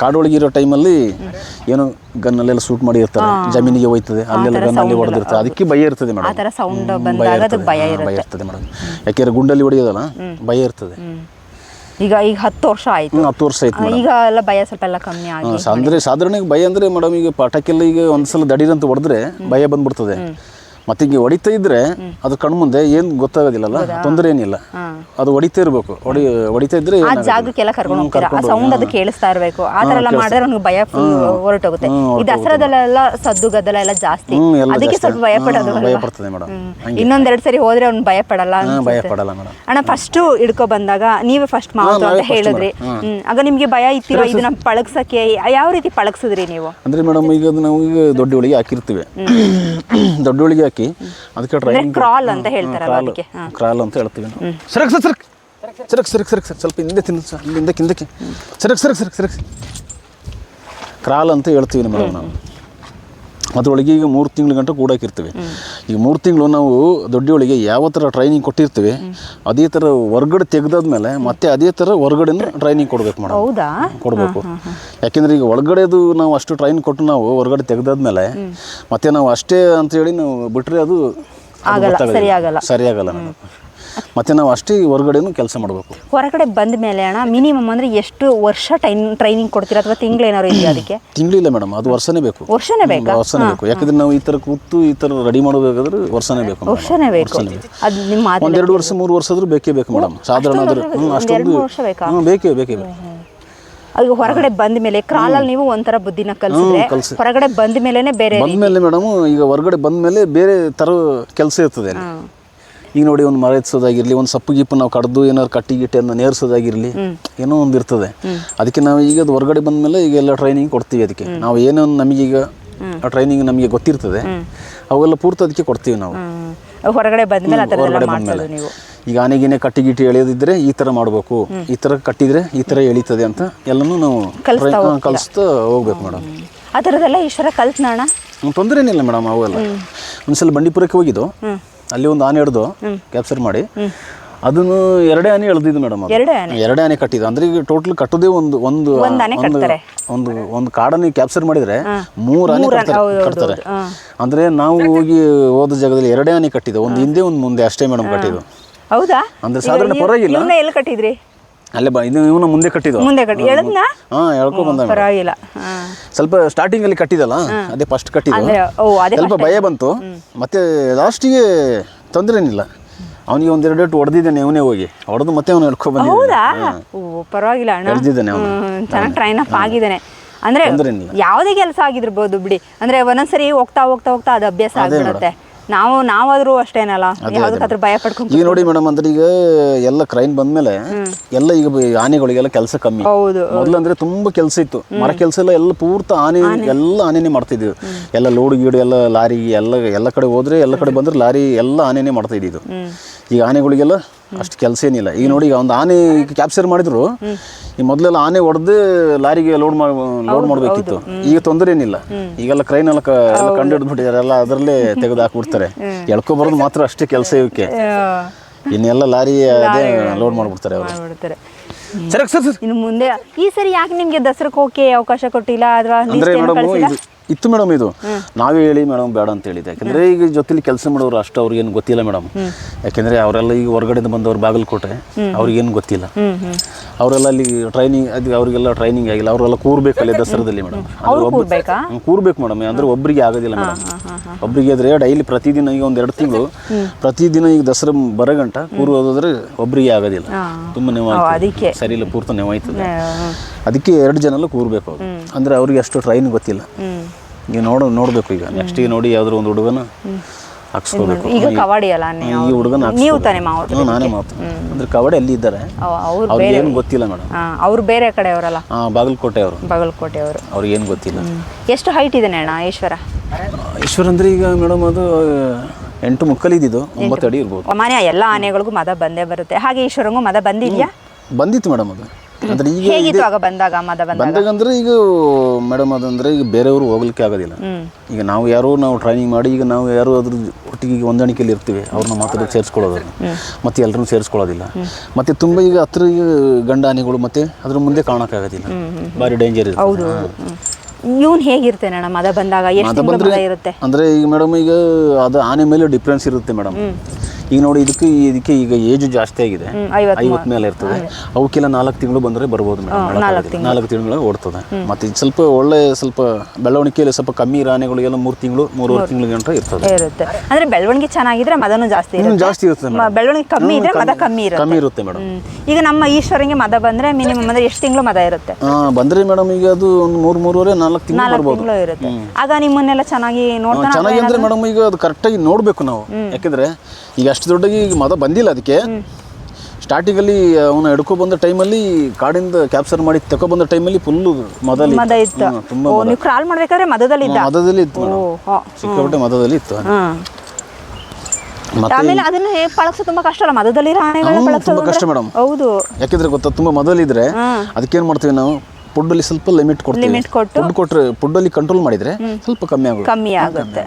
ಕಾಡೊಳಗೆ ಇರೋ ಟೈಮಲ್ಲಿ ಏನೋ ಗನ್ನಲ್ಲೆಲ್ಲ ಶೂಟ್ ಮಾಡಿ ಇರ್ತಾರೆ. ಜಮೀನಿಗೆ ಹೋಯ್ತದೆ ಅಲ್ಲೆಲ್ಲ ಗನ್ನಲ್ಲಿ ಹೊಡೆದಿರ್ತಾರೆ. ಅದಕ್ಕೆ ಭಯ ಇರ್ತದೆ ಮೇಡಮ್ ಭಯ ಇರ್ತದೆ. ಮೇಡಮ್ ಯಾಕೆಂದ್ರೆ ಗುಂಡಲ್ಲಿ ಹೊಡೆಯೋದಲ್ಲ ಭಯ ಇರ್ತದೆ. ಈಗ ಈಗ ಹತ್ತು ವರ್ಷ ಆಯ್ತು. ಹತ್ತು ವರ್ಷ ಆಯ್ತು ಈಗ ಎಲ್ಲ ಭಯ ಸ್ವಲ್ಪ ಎಲ್ಲ ಕಮ್ಮಿ ಆಗಿ ಹಾ, ಅಂದ್ರೆ ಸಾಧಾರಣ ಭಯ ಅಂದ್ರೆ ಮೇಡಮ್ ಈಗ ಪಟಾಕಿಲ್ಲ ಈಗ ಒಂದ್ಸಲ ದಡಿದಂತ ಹೊಡೆದ್ರೆ ಭಯ ಬಂದ್ಬಿಡ್ತದೆ. ಮತ್ತೆ ಹಿಂಗೆ ಹೊಡಿತಾ ಇದ್ರೆ ಅದು ಕಣ್ಮುಂದೆ ಏನು ಗೊತ್ತಾಗೋದಿಲ್ಲಲ್ಲ? ತೊಂದರೆ ಏನಿಲ್ಲ. ಅದು ಹೊಡಿತಾ ಇರಬೇಕು. ಹೊಡಿ ಹೊಡಿತಾ ಇದ್ರೆ ಆ ಜಾಗಕ್ಕೆಲ್ಲ ಕರ್ಕೊಂಡು ಹೋಗ್ತೀರಾ? ಆ ಸೌಂಡ್ ಅದು ಕೇಳಿಸ್ತಾ ಇರಬೇಕು. ಆ ಥರ ಎಲ್ಲ ಮಾಡಿದ್ರೆ ಅವ್ನಿಗೆ ಭಯ ಫುಲ್ ಹೊರಟೋಗುತ್ತೆ. ಈ ದಸರಾದಲ್ಲೆಲ್ಲ ಸದ್ದು ಗದ್ದಲ ಎಲ್ಲ ಜಾಸ್ತಿ. ಅದಕ್ಕೆ. ಸ್ವಲ್ಪ ಭಯ ಪಡೋದು? ಭಯ ಪಡ್ತದೆ ಮೇಡಮ್. ಇನ್ನೊಂದೆರಡು ಸರಿ ಹೋದ್ರೆ ಅವ್ನು ಭಯ ಪಡಲ್ಲ ಭಯ ಪಡಲ್ಲ ಮೇಡಮ್. ಅಣ್ಣ ಫಸ್ಟ್ ಹಿಡ್ಕೊ ಬಂದಾಗ ನೀವೇ ಫಸ್ಟ್ ಮಾತು ಅಂತ ಹೇಳಿದ್ರಿ. ಆಗ ನಿಮ್ಗೆ ಭಯ ಇತ್ತಿರೋ? ಇದನ್ನ ಪಳಗ್ಸಕ್ಕೆ ಯಾವ ರೀತಿ ಪಳಗ್ಸಿದ್ರಿ ನೀವು? ಅಂದ್ರೆ ಮೇಡಮ್ ಈಗ ನಾವು ಈಗ ದೊಡ್ಡ ಹುಳಿಗೆ ಹಾಕಿರ್ತೀವಿ. ದೊಡ್ಡ ಒಳಗೆ ಹಾಕಿ ಅದಕ್ಕೆ ಕ್ರಾಲ್ ಅಂತ ಹೇಳ್ತಾರೆ ಕ್ರಾಲ್ ಅಂತ ಹೇಳ್ತೀವಿ ನಾವು. ಸರಕ್ ಸರ್ ಸರಕ್ ಸರಕ್ ಸರಕ್ ಸರಕ್ ಸರ್ ಸ್ವಲ್ಪ ಹಿಂದೆ ತಿನ್ನು ಸರ್. ಹಿಂದೆ ಹಿಂದಕ್ಕೆ. ಸರಕ್ ಸರಕ್ ಸರಕ್ ಸರಕ್ ಕ್ರಾಲ್ ಅಂತ ಹೇಳ್ತೀವಿ ನಿಮ್ಮ ನಾವು. ಅದರೊಳಗೆ ಈಗ ಮೂರು ತಿಂಗಳ ಗಂಟೆ ಕೂಡಾಕಿರ್ತೀವಿ. ಈಗ ಮೂರು ತಿಂಗಳು ನಾವು ದೊಡ್ಡೊಳಗೆ ಯಾವ ಥರ ಟ್ರೈನಿಂಗ್ ಕೊಟ್ಟಿರ್ತೀವಿ ಅದೇ ಥರ ಹೊರ್ಗಡೆ ತೆಗೆದಾದ್ಮೇಲೆ ಮತ್ತೆ ಅದೇ ಥರ ಹೊರ್ಗಡೆನೂ ಟ್ರೈನಿಂಗ್ ಕೊಡಬೇಕು ಮೇಡಮ್. ಹೌದಾ? ಕೊಡಬೇಕು. ಯಾಕೆಂದ್ರೆ ಈಗ ಒಳಗಡೆದು ನಾವು ಅಷ್ಟು ಟ್ರೈನ್ ಕೊಟ್ಟು ನಾವು ಹೊರಗಡೆ ತೆಗೆದಾದ್ಮೇಲೆ ಮತ್ತೆ ನಾವು ಅಷ್ಟೇ ಅಂತ ಹೇಳಿ ನಾವು ಬಿಟ್ಟರೆ ಅದು ಸರಿಯಾಗಲ್ಲ. ಆಗಲ್ಲ, ಮತ್ತೆ ನಾವು ಅಷ್ಟೇ ಹೊರಗಡೆನೂ ಕೆಲಸ ಮಾಡಬೇಕು. ಹೊರಗಡೆ ಬಂದ ಮೇಲೆ ಅಣ್ಣ ಮಿನಿಮಮ್ ಅಂದ್ರೆ ಎಷ್ಟು ವರ್ಷ ಟೈನ್ ಟ್ರೈನಿಂಗ್ ಕೊಡ್ತೀರಾ ಅಥವಾ ತಿಂಗಳು ಏನಾದ್ರು ಇದೆಯಾ ಅದಕ್ಕೆ? ತಿಂಗಳಿಲ್ಲ ಮೇಡಮ್ ಅದು ವರ್ಷನೇ ಬೇಕು. ವರ್ಷನೇ ಬೇಕು? ವರ್ಷನೇ ಬೇಕು. ಯಾಕಂದ್ರೆ ನಾವು ಈ ಥರ ಕೂತು ಈ ಥರ ರೆಡಿ ಮಾಡಬೇಕಾದ್ರೆ ವರ್ಷನೇ ಬೇಕು madam. ವರ್ಷನೇ ಬೇಕು. ವರ್ಷನೇ ಬೇಕು. ಅದು ನಿಮ್ಮ ಮಾತು ಒಂದೆರಡು ವರ್ಷ ಮೂರು ವರ್ಷ ಆದ್ರೂ ಬೇಕೇ ಬೇಕು ಮೇಡಮ್ ಸಾಧಾರಣ ಆದ್ರೆ ಹ್ಞೂ ಒಂದ್ ಅಷ್ಟೊಂದು ಎರಡು ಮೂರು ವರ್ಷ ಬೇಕಾ? ಹ್ಞೂ ಬೇಕೇ ಬೇಕೇ ಬೇಕು ಈಗ ಹೊರಗಡೆ ಬಂದ ಮೇಲೆ ಕ್ರಾಲಲ್ಲಿ ನೀವು ಒಂಥರ ಬುದ್ಧಿನ ಕಲಿಸಿದ್ರೆ ಕಲ್ಸಿ. ಹೊರಗಡೆ ಬಂದ ಮೇಲೆನೆ ಬೇರೆ ಬಂದ್ಮೇಲೆ ಮೇಡಮ್ ಈಗ ಹೊರಗಡೆ ಬಂದ್ಮೇಲೆ ಬೇರೆ ಥರ ಕೆಲಸ ಇರ್ತದೆ ಅಲ್ಲಿ. ಈಗ ನೋಡಿ ಒಂದು ಮರ ಎತ್ಸೋದಾಗಿರ್ಲಿ ಒಂದು ಸಪ್ಪು ಗಿಪ್ಪು ನಾವು ಕಡ್ದು ಏನಾದ್ರು ಕಟ್ಟಿ ಗಿಟ್ಟಿಯನ್ನು ನೇರ್ಸೋದಾಗಿರ್ಲಿ ಏನೋ ಒಂದು ಇರ್ತದೆ. ಅದಕ್ಕೆ ನಾವು ಈಗ ಅದು ಹೊರಗಡೆ ಬಂದಮೇಲೆ ಈಗ ಎಲ್ಲ ಟ್ರೈನಿಂಗ್ ಕೊಡ್ತೀವಿ ಅದಕ್ಕೆ. ನಾವು ಏನೋ ನಮಗೀಗ ಟ್ರೈನಿಂಗ್ ನಮಗೆ ಗೊತ್ತಿರ್ತದೆ. ಅವೆಲ್ಲ ಪೂರ್ತಿ ಅದಕ್ಕೆ ಕೊಡ್ತೀವಿ ನಾವು. ಹೊರಗಡೆ ಬಂದ ಮೇಲೆ ಥರದ್ದೆಲ್ಲ ಹೊರಗಡೆ ಬಂದ್ಮೇಲೆ. ನೀವು. ಈಗ ಆನೆಗಿನೇ ಕಟ್ಟಿ ಗಿಟ್ಟಿ ಎಳೆಯೋದಿದ್ರೆ ಈ ಥರ ಮಾಡಬೇಕು. ಈ ಥರ ಕಟ್ಟಿದ್ರೆ ಈ ಥರ ಎಳಿತದೆ ಅಂತ ಎಲ್ಲನೂ ನಾವು ಕಲಿಸ್ತಾ ಹೋಗ್ಬೇಕು ಮೇಡಮ್. ಆ ಥರದ್ದೆಲ್ಲ ಈಶ್ವರ ಕಲ್ತ್ನ ಅಣ್ಣ? ತೊಂದರೆ ಏನಿಲ್ಲ ಮೇಡಮ್ ಅವೆಲ್ಲ. ಒಂದ್ಸಲ ಬಂಡೀಪುರಕ್ಕೆ ಹೋಗಿದ್ದು. ಅಲ್ಲಿ ಒಂದು ಆನೆ ಹಿಡಿದು ಕ್ಯಾಪ್ಚರ್ ಮಾಡಿ. ಅದನ್ನು ಎರಡೇ ಆನೆ ಎಳ್ದಿದ್ದು ಮೇಡಮ್ ಎರಡೇ ಆನೆ? ಕಟ್ಟಿದ್ದು. ಅಂದ್ರೆ ಈಗ ಟೋಟಲ್ ಕಟ್ಟೋದೇ ಒಂದು ಒಂದು ಒಂದ್ ಆನೆ ಒಂದು ಕಟ್ತಾರೆ. ಒಂದು ಒಂದು ಕಾಡನ್ನು ಕ್ಯಾಪ್ಚರ್ ಮಾಡಿದ್ರೆ ಮೂರು ಆನೆ ಕಟ್ತಾರೆ. ಅಂದ್ರೆ ನಾವು ಹೋಗಿ ಹೋದ ಜಾಗದಲ್ಲಿ ಎರಡೇ ಆನೆ ಕಟ್ಟಿದ್ದು. ಒಂದು ಹಿಂದೆ ಒಂದು ಮುಂದೆ ಅಷ್ಟೇ ಮೇಡಮ್ ಕಟ್ಟಿದ್ದು. ಹೌದಾ? ಅಂದ್ರೆ ಸಾಧಾರಣ ಪರವಾಗಿಲ್ಲ. ಎಲ್ಲಿ ಕಟ್ಟಿದ್ರಿ? ಅಲ್ಲೇ ಬ ಇದು ಇವನ ಮುಂದೆ ಕಟ್ಟಿದ್ದು. ಮುಂದೆ ಕಟ್ಟಿ ಎಳದ್ನಾ ಹಾ ಎಳ್ಕೊ ಬಂದ ಪರವಾಗಿಲ್ಲ. ಹಾ. ಸ್ವಲ್ಪ ಸ್ಟಾರ್ಟಿಂಗ್ ಅಲ್ಲಿ ಕಟ್ಟಿದಲ್ಲ ಅದೇ ಫಸ್ಟ್ ಕಟ್ಟಿದ್ದು. ಓ ಅದೇ ಸ್ವಲ್ಪ ಭಯ ಬಂತು. ಮತ್ತೆ ಲಾಸ್ಟಿಗೆ ತೊಂದರೆ ಏನಿಲ್ಲ. ಅವನಿಗೆ ಒಂದೆರಡು ಡೇಟ್ ಹೊಡೆದಿದ್ದಾನೆ ಇವನೇ ಹೋಗಿ. ಹೊಡೆದು ಮತ್ತೆ ಅವನು ಹಿಡ್ಕೊ ಹೌದಾ? ಬಂದಿದ್ದಾನೆ ಓ ಪರವಾಗಿಲ್ಲ ಅಣ್ಣ. ಹೊಡೆದಿದ್ದಾನೆ ಅವನು. ಚೆನ್ನಾಗಿ ಟ್ರೈನ್ ಅಪ್ ಆಗಿದ್ದಾನೆ. ಅಂದ್ರೆ. ಯಾವುದೇ ಕೆಲಸ ಆಗಿರ್ಬೋದು ಬಿಡಿ. ಅಂದ್ರೆ ಒಂದೊಂದ್ಸರಿ ಹೋಗ್ತಾ ಹೋಗ್ತಾ ಹೋಗ್ತಾ ಅದು ಅಭ್ಯಾಸ ಆಗ್ಬಿಡುತ್ತೆ. ನಾವು ನಾವಾದ್ರೂ ಅಷ್ಟೇನಲ್ಲ. ಯಾವ್ದಕ್ಕಾದ್ರೂ ಭಯ ಪಡ್ಕೊಂಡು ಈಗ ನೋಡಿ ಮೇಡಮ್ ಅಂದ್ರೆ ಈಗ ಎಲ್ಲ ಕ್ರೈನ್ ಬಂದ್ಮೇಲೆ ಎಲ್ಲ ಈಗ ಆನೆಗಳಿಗೆಲ್ಲ ಕೆಲಸ ಕಮ್ಮಿ. ಹೌದು ಮೊದಲಂದ್ರೆ ತುಂಬಾ ಕೆಲಸ ಇತ್ತು. ಮರ ಕೆಲಸ ಎಲ್ಲ ಎಲ್ಲ ಪೂರ್ತಿ ಆನೆ ಎಲ್ಲ ಆನೆನೇ ಮಾಡ್ತಿದ್ವಿ ಎಲ್ಲ ಲೋಡ್ ಗೀಡು ಎಲ್ಲ ಲಾರಿ ಎಲ್ಲ ಎಲ್ಲ ಕಡೆ ಹೋದ್ರೆ ಎಲ್ಲ ಕಡೆ ಬಂದ್ರೆ ಲಾರಿ ಎಲ್ಲ ಆನೆನೇ ಮಾಡ್ತಾ ಇದ್ದಿದ್ದು. ಈಗ ಆನೆಗಳಿಗೆಲ್ಲ ಅಷ್ಟು ಕೆಲಸ ಏನಿಲ್ಲ. ಈಗ ನೋಡಿ ಈಗ ಒಂದು ಆನೆ ಕ್ಯಾಪ್ಚರ್ ಮಾಡಿದ್ರು ಈ ಮೊದಲೆಲ್ಲ ಆನೆ ಹೊಡೆದು ಲಾರಿಗೆ ಲೋಡ್ ಮಾಡಿ ಲೋಡ್ ಮಾಡಬೇಕಿತ್ತು. ಈಗ ತೊಂದರೆ ಏನಿಲ್ಲ. ಈಗೆಲ್ಲ ಕ್ರೈನ್ ಎಲ್ಲ ಕಂಡು ಹಿಡಿದ್ಬಿಟ್ಟಿದ್ದಾರೆ ಎಲ್ಲ ಅದರಲ್ಲೇ ತೆಗೆದು ಹಾಕ್ಬಿಡ್ತಾರೆ. ಎಳ್ಕೊ ಬರೋದು ಮಾತ್ರ ಅಷ್ಟೇ ಕೆಲಸ ಇವಕ್ಕೆ. ಇನ್ನೆಲ್ಲ ಲಾರಿ ಅದೇ ಲೋಡ್ ಮಾಡ್ಬಿಡ್ತಾರೆ ಅವರು. ಸರಿ ಇನ್ನು ಮುಂದೆ ಈ ಸರಿ ಯಾಕೆ ನಿಮ್ಗೆ ದಸರಕ್ಕೆ ಹೋಗಕ್ಕೆ ಅವಕಾಶ ಕೊಟ್ಟಿಲ್ಲ? ಅಥವಾ ಅಂದ್ರೆ ಮೇಡಮ್ ಇತ್ತು ಮೇಡಮ್ ಇದು. ನಾವೇ ಹೇಳಿ ಮೇಡಮ್ ಬೇಡ ಅಂತ ಹೇಳಿದೆ ಯಾಕಂದ್ರೆ ಈಗ ಜೊತೆಲಿ ಕೆಲಸ ಮಾಡೋರು ಅಷ್ಟು ಅವ್ರಿಗೇನು ಗೊತ್ತಿಲ್ಲ ಮೇಡಮ್. ಯಾಕಂದ್ರೆ ಅವರೆಲ್ಲ ಈಗ ಹೊರಗಡೆಯಿಂದ ಬಂದವ್ರು ಬಾಗಲಕೋಟೆ ಅವ್ರಿಗೇನು ಗೊತ್ತಿಲ್ಲ. ಅವರೆಲ್ಲ ಅಲ್ಲಿ ಟ್ರೈನಿಂಗ್ ಅದು ಅವರಿಗೆಲ್ಲ ಟ್ರೈನಿಂಗ್ ಆಗಿಲ್ಲ. ಅವರೆಲ್ಲ ಕೂರ್ಬೇಕಲ್ಲಿ ದಸರಾದಲ್ಲಿ ಮೇಡಮ್. ಅವ್ರು ಕೂರ್ಬೇಕಾ? ಕೂರ್ಬೇಕು ಮೇಡಮ್. ಅಂದ್ರೆ ಒಬ್ಬರಿಗೆ ಆಗೋದಿಲ್ಲ ಮೇಡಮ್. ಒಬ್ರಿಗೆ ಆದರೆ ಡೈಲಿ ಪ್ರತಿದಿನ ಈಗ ಒಂದು ಎರಡು ತಿಂಗಳು ಪ್ರತಿದಿನ ಈಗ ದಸರಾ ಬರಗಂಟ ಕೂರೋದಾದ್ರೆ ಒಬ್ಬರಿಗೆ ಆಗೋದಿಲ್ಲ. ತುಂಬ ನೆವ. ಸರಿ ಇಲ್ಲ ಪೂರ್ತಿ ನೆವಾಯ್ತದೆ. ಅದಕ್ಕೆ ಎರಡು ಜನ ಎಲ್ಲ ಕೂರ್ಬೇಕು ಅವ್ರು. ಅಂದ್ರೆ ಅವ್ರಿಗೆ ಅಷ್ಟು ಟ್ರೈನ್ ಗೊತ್ತಿಲ್ಲ. ಈಗ ನೋಡ ನೋಡ್ಬೇಕು ಈಗ. ನೆಕ್ಸ್ಟ್ ಈಗ ನೋಡಿ ಯಾವ್ದಾರು ಒಂದು ಹುಡುಗನ ಹಾಕ್ಸ್ಕೋಬೇಕು. ಈಗ ಕವಾಡಿ ಅಲ್ಲ ನೀವು ಈ ಹುಡುಗನ ನೀವು ತಾನೇ ಹ್ಞೂ ನಾನೇ ಮಾತು ಅಂದ್ರೆ ಕವಾಡಿ ಅಲ್ಲಿ ಇದ್ದಾರೆ. ಅವ್ರು ಅವ್ರಿಗೆ ಏನು ಗೊತ್ತಿಲ್ಲ ಮೇಡಮ್. ಅವ್ರು ಬೇರೆ ಕಡೆ ಅವರಲ್ಲ ಹಾಂ ಬಾಗಲಕೋಟೆ ಅವರು ಬಾಗಲಕೋಟೆ ಅವರು ಅವ್ರಿಗೆ ಏನು ಗೊತ್ತಿಲ್ಲ. ಎಷ್ಟು ಹೈಟ್ ಇದೆ ಅಣ್ಣ ಈಶ್ವರ? ಈಶ್ವರ ಅಂದ್ರೆ ಈಗ ಮೇಡಮ್ ಅದು ಎಂಟು ಮುಕ್ಕಲಿದ್ದು ಒಂಬತ್ತು ಅಡಿ ಇರ್ಬೋದು. ಸಾಮಾನ್ಯ ಎಲ್ಲ ಆನೆಗಳಿಗೂ ಮದ ಬಂದೇ ಬರುತ್ತೆ. ಹಾಗೆ ಈಶ್ವರಂಗೂ ಮದ ಬಂದಿದ್ಯಾ? ಬಂದಿತ್ತು ಮೇಡಮ್ ಅದು. ಅಂದ್ರೆ ಈಗ ಹೇಗಿತ್ತು ಆಗ ಬಂದಾಗ ಮದ ಬಂದಾಗ? ಅಂದ್ರೆ ಈಗ ಮೇಡಮ್ ಅದಂದ್ರೆ ಈಗ ಬೇರೆಯವರು ಹೋಗ್ಲಿಕ್ಕೆ ಆಗೋದಿಲ್ಲ. ಈಗ ನಾವು ಯಾರೋ ನಾವು ಟ್ರೈನಿಂಗ್ ಮಾಡಿ ಈಗ ನಾವು ಯಾರೋ ಅದ್ರ ಒಟ್ಟಿಗೆ ಈಗ ಹೊಂದಾಣಿಕೆಯಲ್ಲಿ ಇರ್ತೀವಿ. ಅವ್ರನ್ನ ಮಾತ್ರ ಸೇರಿಸ್ಕೊಳ್ಳೋದಿಲ್ಲ ಮತ್ತೆ ಎಲ್ಲರನ್ನೂ ಸೇರಿಸ್ಕೊಳ್ಳೋದಿಲ್ಲ. ಮತ್ತೆ ತುಂಬ ಈಗ ಹತ್ರ ಈಗ ಗಂಡ ಆನೆಗಳು ಮತ್ತೆ ಅದ್ರ ಮುಂದೆ ಕಾಣಕ್ಕಾಗೋದಿಲ್ಲ ಭಾರಿ ಡೇಂಜರ್ ಹೌದು ಇವನ್ ಹೇಗಿರ್ತೇನೆ ಅಣ್ಣ ಮದ ಬಂದಾಗ? ಎಷ್ಟು ತಿಂಗಳು ಮದ ಇರುತ್ತೆ? ಅಂದ್ರೆ ಈಗ ಮೇಡಮ್ ಈಗ ಅದು ಆನೆ ಮೇಲೆ ಡಿಫ್ರೆನ್ಸ್ ಇರುತ್ತೆ ಮೇಡಮ್ ಈಗ ನೋಡಿ ಇದಕ್ಕೆ ಇದಕ್ಕೆ ಈಗ ಏಜ್ ಜಾಸ್ತಿ ಆಗಿದೆ. ಐವತ್ತು ಮೇಲೆ ಇರ್ತದೆ. ಅವಕ್ಕೆಲ್ಲ ನಾಲ್ಕು ತಿಂಗಳು ಬಂದ್ರೆ ಬರ್ಬೋದು ಮೇಡಮ್ ನಾಲ್ಕು ತಿಂಗಳು. ಓಡ್ತದೆ. ಮತ್ತೆ ಇದು ಸ್ವಲ್ಪ ಒಳ್ಳೆ ಸ್ವಲ್ಪ ಬೆಳವಣಿಗೆಯಲ್ಲಿ ಸ್ವಲ್ಪ ಕಮ್ಮಿ ರಾನೆಗಳಿಗೆಲ್ಲ ಮೂರು ತಿಂಗಳು ಮೂರುವರೆ ತಿಂಗಳು ಗಂಟ ಇರ್ತದೆ. ಇರುತ್ತೆ. ಅಂದ್ರೆ ಬೆಳವಣಿಗೆ ಚೆನ್ನಾಗಿದ್ರೆ ಮದನು ಜಾಸ್ತಿ ಜಾಸ್ತಿ ಇರುತ್ತೆ ಬೆಳವಣಿಗೆ ಕಮ್ಮಿ ಇದ್ರೆ ಮದ ಕಮ್ಮಿ ಇರುತ್ತೆ. ಕಮ್ಮಿ ಇರುತ್ತೆ ಮೇಡಮ್. ಈಗ ನಮ್ಮ ಈಶ್ವರಂಗೆ ಮದ ಬಂದ್ರೆ ಮಿನಿಮಮ್ ಅಂದ್ರೆ ಎಷ್ಟು ತಿಂಗಳು ಮದ ಇರುತ್ತೆ? ಬಂದ್ರೆ ಮೇಡಮ್ ಈಗ ಅದು ಒಂದು ಮೂರು ಮೂರುವರೆ ನಾಲ್ಕು ತಿಂಗಳು ಬರ್ಬೋದು. ಇರುತ್ತೆ. ಆಗ ನಿಮ್ಮನ್ನೆಲ್ಲ ಚೆನ್ನಾಗಿ ನೋಡ್ತಾರೆ ಚೆನ್ನಾಗಿ ಅಂದ್ರೆ ಮೇಡಮ್ ಈಗ ಅದು ಕರೆಕ್ಟಾಗಿ ನೋಡಬೇಕು ನಾವು. ಯಾಕಂದ್ರೆ ಈಗ ಅಷ್ಟು ದೊಡ್ಡಗೆ ಈಗ ಮದ ಬಂದಿಲ್ಲ ಅದಕ್ಕೆ. ಸ್ಟಾರ್ಟಿಂಗಲ್ಲಿ ಅವನು ಹಿಡ್ಕೊ ಬಂದ ಟೈಮಲ್ಲಿ ಕಾಡಿಂದ ಕ್ಯಾಪ್ಚರ್ ಮಾಡಿ ತಗೊಬಂದ ಟೈಮಲ್ಲಿ ಫುಲ್ಲು ಮದಲ್ಲಿ ಮದ ಇತ್ತು. ತುಂಬ ಓ ನೀವು ಕ್ರಾಲ್ ಮಾಡ್ಬೇಕಾದ್ರೆ ಮದದಲ್ಲಿ ಇದ್ದ ಮದದಲ್ಲಿ ಇತ್ತು ಓ ಮೇಡಮ್ ಹಾ. ಸಿಕ್ಕಾಪಟ್ಟೆ ಮದದಲ್ಲಿ ಇತ್ತು. ಹ್ಮ್ ಮತ್ತೆ ಆಮೇಲೆ ಅದನ್ನ ಹೇಗೆ ಪಳಗ್ಸೋ ತುಂಬಾ ಕಷ್ಟ ಅಲ್ಲ. ಮದದಲ್ಲಿ ಹ್ಮ್, ಪಳಗ್ಸೋದು ತುಂಬಾ ಕಷ್ಟ ಅಂದ್ರೆ- ಮೇಡಮ್. ಹೌದು. ಯಾಕೆಂದ್ರೆ ಗೊತ್ತಾ ತುಂಬ ಮೊದಲಿದ್ರೆ ಅದಕ್ಕೆ ಅದಕ್ಕೇನು ಮಾಡ್ತೀವಿ ನಾವು? ಫುಡ್ಡಲ್ಲಿ ಸ್ವಲ್ಪ ಲಿಮಿಟ್ ಕೊಡ್ತೀವಿ. ಲಿಮಿಟ್ ಕೊಟ್ಟು ಫುಡ್ ಕೊಟ್ಟರೆ ಫುಡ್ಡಲ್ಲಿ ಕಂಟ್ರೋಲ್ ಮಾಡಿದ್ರೆ ಸ್ವಲ್ಪ ಕಮ್ಮಿ ಆಗುತ್ತೆ. ಕಮ್ಮಿ ಆಗುತ್ತೆ.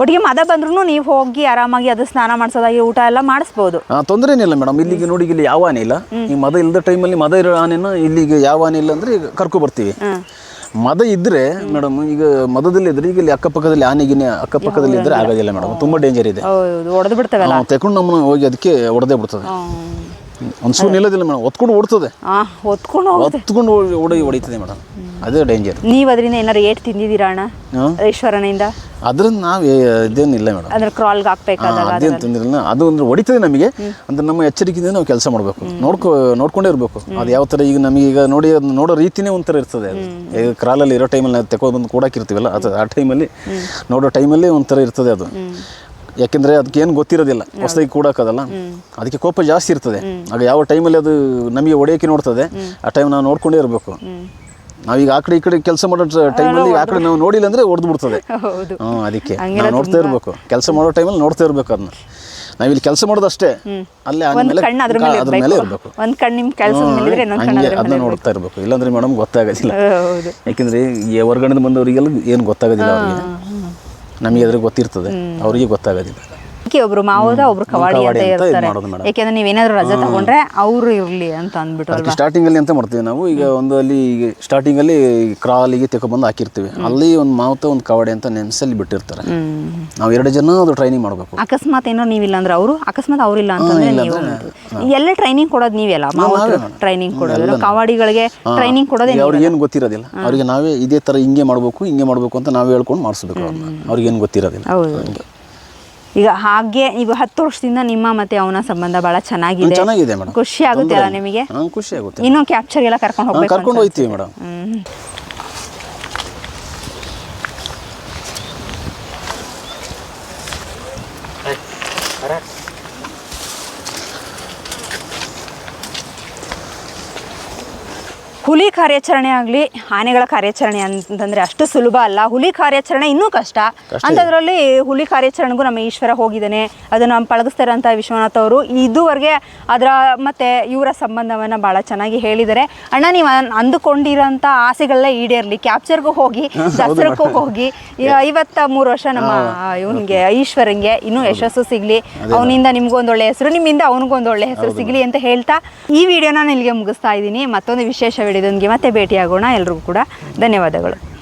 ಒಟ್ಟಿಗೆ ಮದ ಬಂದ್ರೂ ನೀವು ಹೋಗಿ ಆರಾಮಾಗಿ ಅದು ಸ್ನಾನ ಮಾಡಿಸೋದಾಗಿ ಊಟ ಎಲ್ಲ ಮಾಡಿಸ್ಬೋದು. ತೊಂದರೆ ಏನಿಲ್ಲ ಮೇಡಮ್ ಇಲ್ಲಿಗೆ ನೋಡಿ ಇಲ್ಲಿ ಯಾವ ಆನೆ ಇಲ್ಲ. ಈ ಮದ ಇಲ್ಲದ ಟೈಮಲ್ಲಿ ಮದ ಇರೋ ಆನೆನ ಇಲ್ಲಿಗೆ ಯಾವ ಆನೆ ಇಲ್ಲ ಅಂದ್ರೆ ಕರ್ಕೊ ಬರ್ತೀವಿ. ಮದ ಇದ್ರೆ ಮೇಡಮ್ ಈಗ ಮದದಲ್ಲಿ ಇದ್ರೆ ಈಗ ಇಲ್ಲಿ ಅಕ್ಕಪಕ್ಕದಲ್ಲಿ ಆನೆಗಿನ ಅಕ್ಕಪಕ್ಕದಲ್ಲಿ ಇದ್ರೆ ಆಗೋದಿಲ್ಲ ಮೇಡಮ್ ತುಂಬಾ ಡೇಂಜರ್ ಇದೆ. ತಗೊಂಡು ನಮ್ಮನ್ನ ಹೋಗಿ ಅದಕ್ಕೆ ಹೊಡೆದೇ ಬಿಡ್ತದೆ. ಒಂದು ಸೂ ನಿಲ್ಲೋದಿಲ್ಲ ಮೇಡಮ್ ಒತ್ಕೊಂಡು ಓಡ್ತದೆ. ಆ ಹೊತ್ಕೊಂಡು ಹೋಗುತ್ತೆ. ಒತ್ಕೊಂಡು ಓಡಿ ಹೊಡಿತದೆ ಮೇಡಮ್. ಅದೇ ಡೇಂಜರ್ ನೀವು ಅದರಿಂದ ಏನಾರು ಏಟ್ ತಿಂದಿದ್ದೀರಾ ಅಣ್ಣ? ಈಶ್ವರನಿಂದ ಅದ್ರಿಂದ ನಾವು ಇದೇನಿಲ್ಲ ಮೇಡಮ್. ಅಂದ್ರೆ ಕ್ರಾಲ್ಗೆ ಹಾಕ್ಬೇಕಾದಾಗ ಅದೇನು ತೊಂದಿರಲ್ಲ ಅದು ಅಂದ್ರೆ ಹೊಡಿತದೆ ನಮಗೆ. ಅಂದ್ರೆ ನಮ್ಮ ಎಚ್ಚರಿಕೆಯಿಂದ ನಾವು ಕೆಲಸ ಮಾಡಬೇಕು. ನೋಡ್ಕೊ ನೋಡ್ಕೊಂಡೇ ಇರಬೇಕು. ಅದು ಯಾವ ಥರ ಈಗ ನಮಗೆ ಈಗ ನೋಡಿ ಅದನ್ನ ನೋಡೋ ರೀತಿನೇ ಒಂಥರ ಇರ್ತದೆ ಅದು. ಈಗ ಕ್ರಾಲಲ್ಲಿ ಇರೋ ಟೈಮಲ್ಲಿ ನಾವು ತೆಕೊಂಡು ಬಂದು ಕೊಡಾಕಿರ್ತೀವಲ್ಲ ಅದು ಆ ಟೈಮಲ್ಲಿ ನೋಡೋ ಟೈಮಲ್ಲಿ ಒಂಥರ ಇರ್ತದೆ ಅದು. ಯಾಕೆಂದ್ರೆ ಅದಕ್ಕೆ ಏನು ಗೊತ್ತಿರೋದಿಲ್ಲ. ಹೊಸದಾಗಿ ಕೂಡಕ್ಕದಲ್ಲ. ಅದಕ್ಕೆ ಕೋಪ ಜಾಸ್ತಿ ಇರ್ತದೆ. ಆಗ ಯಾವ ಟೈಮಲ್ಲಿ ಅದು ನಮಗೆ ಒಡೆಯೋಕೆ ನೋಡ್ತದೆ ಆ ಟೈಮ್ ನಾವು ನೋಡ್ಕೊಂಡೇ ಇರಬೇಕು. ನಾವೀಗ ಆ ಕಡೆ ಈ ಕಡೆ ಕೆಲಸ ಮಾಡೋ ಟೈಮಲ್ಲಿ ಆ ಕಡೆ ನಾವು ನೋಡಿಲ್ಲ ಅಂದ್ರೆ ಹೊಡೆದು ಬಿಡ್ತದೆ. ಹ್ಞೂ ಅದಕ್ಕೆ. ನಾವು ನೋಡ್ತಾ ಇರಬೇಕು. ಕೆಲಸ ಮಾಡೋ ಟೈಮಲ್ಲಿ ನೋಡ್ತಾ ಇರಬೇಕು ಅದನ್ನ. ನಾವಿಲ್ಲಿ ಕೆಲಸ ಮಾಡೋದಷ್ಟೇ. ಅಲ್ಲೇ ಅದ್ರ ಮೇಲೆ ಇರ್ಬೇಕು. ಒಂದ್ ಕಣ್ಣು ಹಂಗೆ ಅದನ್ನ ನೋಡ್ತಾ ಇರಬೇಕು. ಇಲ್ಲಾಂದ್ರೆ ಮೇಡಮ್ ಗೊತ್ತಾಗೋದಿಲ್ಲ. ಯಾಕೆಂದ್ರೆ ಈ ಹೊರಗಡೆ ಬಂದವರಿಗೆಲ್ಲ ಏನು ಗೊತ್ತಾಗೋದಿಲ್ಲ ಅವರಿಗೆ. ನಮಗೆ ಅದ್ರ ಗೊತ್ತಿರ್ತದೆ. ಅವರಿಗೆ ಗೊತ್ತಾಗೋದಿಲ್ಲ. ಒಬ್ರು ಮಾವೋದ ಒಬ್ರು ಕವಾಡಿ ಅಂತ ಇರ್ತಾರೆ ಮಾಡೋದು ನೀವ್ ಏನಾದ್ರೂ ರಜಾ ತಗೊಂಡ್ರೆ ಅವ್ರು ಇರ್ಲಿ ಅಂತ ಅಂದ್ಬಿಟ್ಟು ಸ್ಟಾರ್ಟಿಂಗ್ ಅಲ್ಲಿ ಅಂತ ಮಾಡ್ತೀವಿ ನಾವು. ಈಗ ಒಂದು ಅಲ್ಲಿ ಸ್ಟಾರ್ಟಿಂಗ್ ಅಲ್ಲಿ ಕ್ರಾಲಿಗೆ ಬಂದು ಹಾಕಿರ್ತೀವಿ. ಅಲ್ಲಿ ಒಂದು ಮಾವುತ ಒಂದು ಕವಾಡಿ ಅಂತ ನೆನ್ಸಲ್ಲಿ ಬಿಟ್ಟಿರ್ತಾರೆ. ನಾವು ಎರಡು ಜನ ಅದು ಟ್ರೈನಿಂಗ್ ಮಾಡಬೇಕು. ಅಕಸ್ಮಾತ್ ಏನೋ ನೀವಿಲ್ಲ ಅಂದ್ರೆ ಅವರು ಅಕಸ್ಮಾತ್ ಅವ್ರಿಲ್ಲ ಅಂತಂದ್ರೆ ನೀವು ಎಲ್ಲ ಟ್ರೈನಿಂಗ್ ಕೊಡೋದು ನೀವೆಲ್ಲ? ಟ್ರೈನಿಂಗ್ ಕೊಡೋದು. ಕವಾಡಿಗಳಿಗೆ ಟ್ರೈನಿಂಗ್ ಕೊಡೋದೇ ಅವ್ರಿಗೆ ಏನು ಗೊತ್ತಿರೋದಿಲ್ಲ. ಅವ್ರಿಗೆ ನಾವೇ ಇದೇ ತರ ಹಿಂಗೆ ಮಾಡಬೇಕು ಹಿಂಗೆ ಮಾಡಬೇಕು ಅಂತ ನಾವೇ ಹೇಳ್ಕೊಂಡು ಮಾಡಿಸ್ಬೇಕು ಅವ್ರಿಗೆ ಏನು ಗೊತ್ತಿರೋದಿಲ್ಲ. ಹೌದು. ಈಗ ಹಾಗೆ ಈಗ ಹತ್ತು ವರ್ಷದಿಂದ ನಿಮ್ಮ ಮತ್ತೆ ಅವನ ಸಂಬಂಧ ಬಹಳ ಚೆನ್ನಾಗಿದೆ. ಚೆನ್ನಾಗಿದೆ ಮೇಡಮ್. ಖುಷಿ ಆಗುತ್ತೆ ಅಲ್ಲ ನಿಮಗೆ? ಖುಷಿ ಆಗುತ್ತೆ. ಇನ್ನೂ ಕ್ಯಾಪ್ಚರ್ ಎಲ್ಲ ಕರ್ಕೊಂಡು ಹೋಗ್ಬೇಕು ಕರ್ಕೊಂಡು ಹೋಗ್ತೀವಿ ಮೇಡಮ್. ಹ್ಮ್ ಹುಲಿ ಕಾರ್ಯಾಚರಣೆ ಆಗಲಿ ಆನೆಗಳ ಕಾರ್ಯಾಚರಣೆ ಅಂತಂದ್ರೆ ಅಷ್ಟು ಸುಲಭ ಅಲ್ಲ. ಹುಲಿ ಕಾರ್ಯಾಚರಣೆ ಇನ್ನೂ ಕಷ್ಟ. ಅಂಥದ್ರಲ್ಲಿ ಹುಲಿ ಕಾರ್ಯಾಚರಣೆಗೂ ನಮ್ಮ ಈಶ್ವರ ಹೋಗಿದ್ದಾನೆ. ಅದನ್ನು ನಮ್ಮ ಪಳಗಿಸ್ತಾರಂಥ ವಿಶ್ವನಾಥ್ ಅವರು. ಇದುವರೆಗೆ ಅದರ ಮತ್ತೆ ಇವರ ಸಂಬಂಧವನ್ನು ಭಾಳ ಚೆನ್ನಾಗಿ ಹೇಳಿದ್ದಾರೆ. ಅಣ್ಣ ನೀವು ಅಂದುಕೊಂಡಿರೋಂಥ ಆಸೆಗಳೆಲ್ಲ ಈಡೇರಲಿ. ಕ್ಯಾಪ್ಚರ್ಗೂ ಹೋಗಿ ದಸರಕ್ಕೂ ಹೋಗಿ. ಐವತ್ತ ಮೂರು ವರ್ಷ ನಮ್ಮ ಇವನಿಗೆ ಈಶ್ವರಂಗೆ ಇನ್ನೂ ಯಶಸ್ಸು ಸಿಗಲಿ. ಅವನಿಂದ ನಿಮಗೊಂದು ಒಳ್ಳೆ ಹೆಸರು ನಿಮ್ಮಿಂದ ಅವನಿಗೊಂದು ಒಳ್ಳೆ ಹೆಸರು ಸಿಗಲಿ ಅಂತ ಹೇಳ್ತಾ ಈ ವಿಡಿಯೋನ ಇಲ್ಲಿಗೆ ಮುಗಿಸ್ತಾ ಇದ್ದೀನಿ. ಮತ್ತೊಂದು ವಿಶೇಷ ವಿಡಿಯೋದೊಂದಿಗೆ ಮತ್ತೆ ಭೇಟಿಯಾಗೋಣ ಎಲ್ರಿಗೂ ಕೂಡ. ಧನ್ಯವಾದಗಳು.